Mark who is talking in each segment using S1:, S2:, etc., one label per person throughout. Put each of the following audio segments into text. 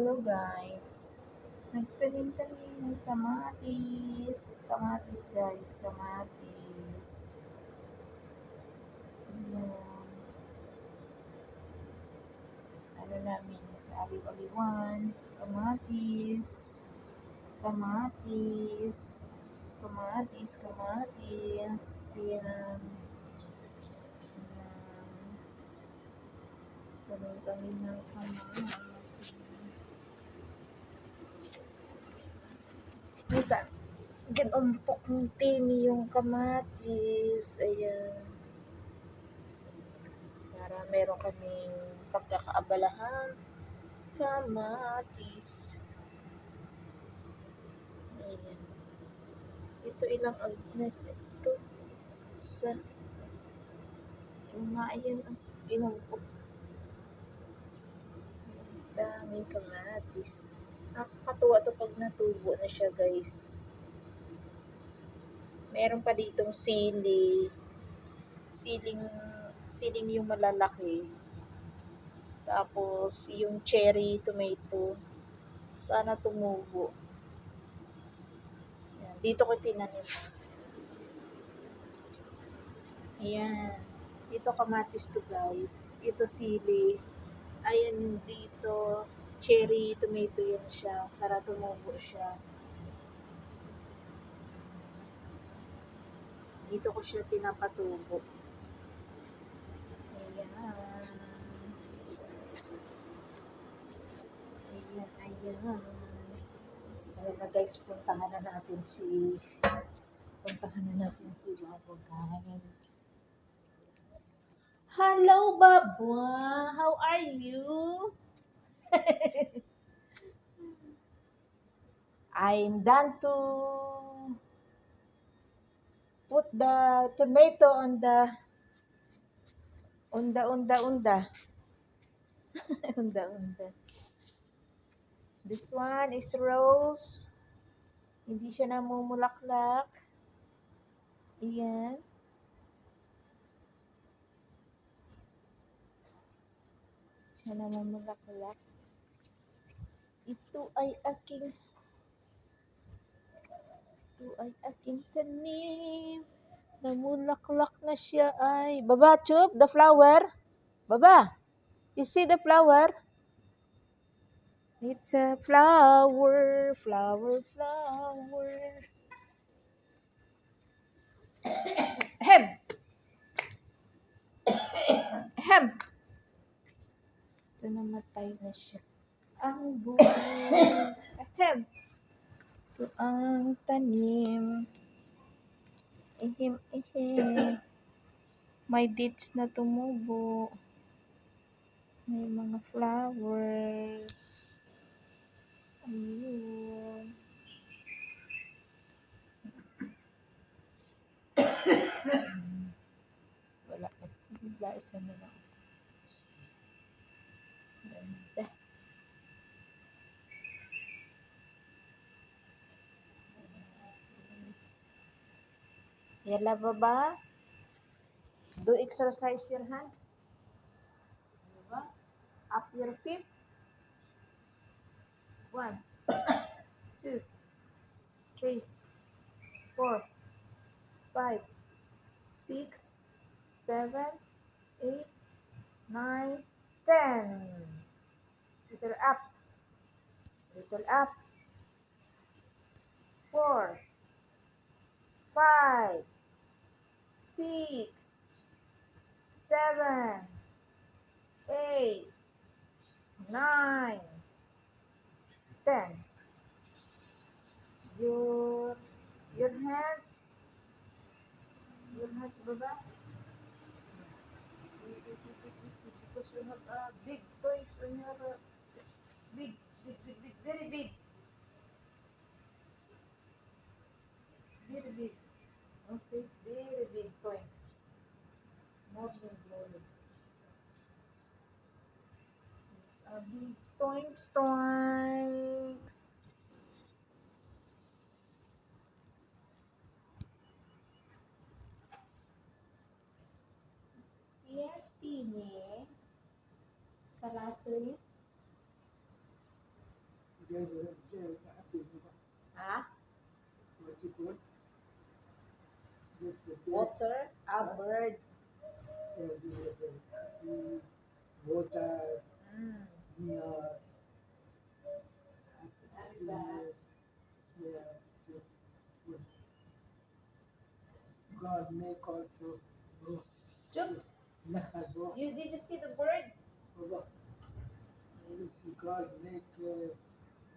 S1: Hello guys. Nagtanim-tanim ng kamatis. Kamatis guys, kamatis. Ayan. Ano namin, aliw-aliwan, kamatis. Kamatis. Kamatis, kamatis. Ayan. Tanim-tanim ng kamatis. Diba? Ginumpok ng tini yung kamatis. Ayan. Para meron kaming pagkakaabalahan. Kamatis. Ayan. Ito ilang agnes. Ito. Sa. Nga, ayan. ang Inumpok. Daming kamatis. Nakakatuwa to pag natubo na siya, guys. Meron pa ditong sili. Siling, siling yung malalaki. Tapos, yung cherry tomato. Sana tumubo. Yan. Dito ko tinanim. Ayan. Dito kamatis to, guys. Ito sili. Ayan dito cherry tomato yan siya. Sara tumubo siya. Dito ko siya pinapatubo. Ayan. Ayan, ayan. Ayan na guys, puntahan na natin si puntahan na natin si Babo guys. Hello, Babwa. How are you? I'm done to put the tomato on the unda unda unda unda unda. This one is rose. Hindi siya namumulaklak. Iyan. Siya namumulaklak. Ito ay aking ito ay aking tanim. Namulaklak na siya ay. Baba, Chup, the flower. Baba. You see the flower? It's a flower, flower, flower. Hem. Hem. Ito namatay na siya. Ang buhay. Ahem. Ito ang tanim. Ihim, ihim. May dates na tumubo. May mga flowers. Ayun. Wala na sila. Isa na lang. Ganda. Yala baba. Do exercise your hands. Diba? Up your feet. One, two, three, four, five, six, seven, eight, nine, ten. Little up. Little up. Four, five, six, seven, eight, nine, ten. Your your hands, your hands, baba. Because you have uh, big toys on your uh, big, big, big, big, big, very big. Very big não sei dele virtudes, morrem glória. Toinks, toinks.
S2: CST ने तलाश करिए हाँ
S1: Water? Bird.
S2: a happy water,
S1: Mm.
S2: near yeah. God make also both.
S1: Jump. You, did you see the bird?
S2: God make uh,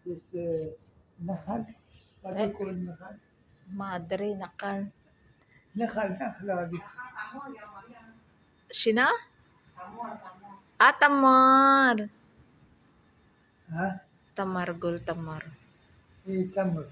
S2: this uh, nahal, what do you call nahal?
S1: Madre, nakal.
S2: Nahal, nahal.
S1: Sina? Ah, tamar.
S2: Ha?
S1: Tamar, gul tamar.
S2: Eh, tamar.